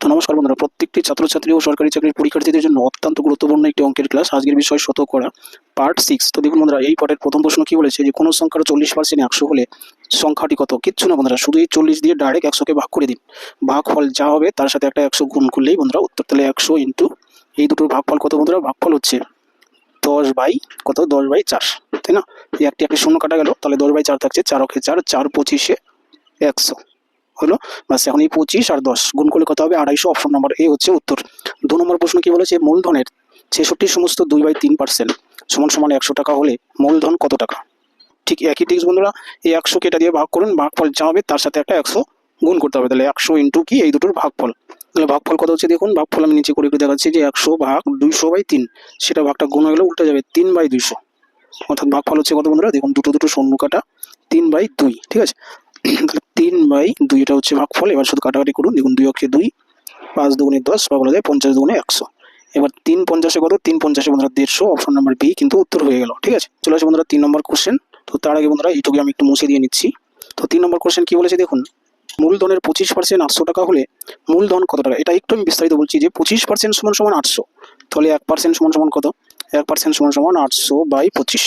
তো নমস্কার বন্ধুরা, প্রত্যেকটি ছাত্রছাত্রী ও সরকারি চাকরির পরীক্ষার্থীদের জন্য অত্যন্ত গুরুত্বপূর্ণ একটি অঙ্কের ক্লাস আজকের বিষয় শতকরা পার্ট সিক্স তো দেখুন বন্ধুরা, এই পার্টের প্রথম প্রশ্ন কি বলেছে যে, কোনো সংখ্যার চল্লিশ পার্সেন্ট একশো হলে সংখ্যাটি কত? কিচ্ছু না বন্ধুরা, শুধু এই চল্লিশ দিয়ে ডাইরেক্ট একশোকে ভাগ করে দিন। ভাগফল যা হবে, তার সাথে একটা একশো গুণ করলেই বন্ধুরা উত্তর, তাহলে একশো ইন্টু এই দুটোর ভাগফল কত বন্ধুরা? ভাগফল হচ্ছে দশ বাই কত? দশ বাই চার, তাই না? একটি একটি শূন্য কাটা গেল, তাহলে দশ বাই চার থাকছে চার অক্ষে চার চার পঁচিশে একশো। হলো বাস এখন এই পঁচিশ আর দশ। গুণ করলে কত হবে? আড়াইশো অপশন নাম্বার এ হচ্ছে উত্তর। দু নম্বর প্রশ্ন কি বলেছে? মূলধনের ছেষট্টি সমস্ত দুই বাই তিন পার্সেন্ট সমান সমান একশো টাকা হলে মূলধন কত টাকা? ঠিক একই টিক্স বন্ধুরা, এই একশো কেটা দিয়ে ভাগ করুন, ভাগফল যা হবে তার সাথে একটা একশো গুণ করতে হবে। তাহলে একশো ইন্টু কি? এই দুটোর ভাগফল। তাহলে ভাগফল কত হচ্ছে দেখুন? ভাগফল আমি নিচে করে একটু দেখাচ্ছি যে একশো ভাগ দুইশো বাই তিন, সেটা ভাগটা গুণ হয়ে গেলে উল্টে যাবে তিন বাই দুইশো। অর্থাৎ ভাগফল হচ্ছে কত বন্ধুরা? দেখুন, দুটো দুটো শূন্য কাটা তিন বাই দুই, ঠিক আছে? তাহলে তিন বাই দুই, এটা হচ্ছে ভাগফল। এবার শুধু কাটাকাটি করুন, দেখুন দুই অক্ষে দুই, পাঁচ দুগুণে দশ, বা বলা যায় পঞ্চাশ দুগুণে একশো। এবার তিন পঞ্চাশে কত? তিন পঞ্চাশে বন্ধুরা দেড়শো অপশন নাম্বার বি কিন্তু উত্তর হয়ে গেল, ঠিক আছে? চলে আসে বন্ধুরা তিন নম্বর কোশ্চেন তো তার আগে বন্ধুরা এইটুকু আমি একটু মুছে দিয়ে নিচ্ছি। তো তিন নম্বর কোশ্চেন কি বলেছে দেখুন? মূলধনের পঁচিশ পার্সেন্ট আটশো টাকা হলে মূলধন কত টাকা? এটা একটু আমি বিস্তারিত বলছি যে পঁচিশ পার্সেন্ট সমান সমান আটশো, তাহলে এক পার্সেন্ট সমান সমান কত? এক পার্সেন্ট সমান সমান আটশো বাই পঁচিশ।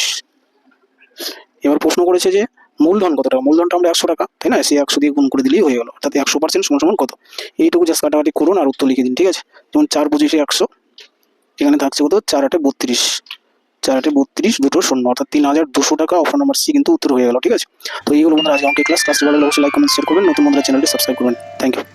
এবার প্রশ্ন করেছে যে মূলধন কত টাকা? মূলধনটা আমরা একশো টাকা, তাই না? সে একশো দিয়ে গুণ করে দিলেই হয়ে গেলো। অর্থাৎ একশো পার্সেন্ট সমান সমান কত? এইটুকু জাস্ট কাটাকাটি করুন আর উত্তর লিখে দিন, ঠিক আছে? যেমন চার পঁচিশে একশো, এখানে থাকছে কত? চার আটে বত্রিশ। চার আটে বত্রিশ, দুটো শূন্য, অর্থাৎ তিন হাজার দুশো টাকা অফার নাম্বার সি কিন্তু উত্তর হয়ে গেল, ঠিক আছে? তো এইগুলো বন্ধুরা, আজকে আমাকে ক্লাস ক্লাস ভালো লাগছে লাইক কমেন্ট শেয়ার করবেন। নতুন বন্ধুরা চ্যানেলটি সাবস্ক্রাইব করবেন। Thank you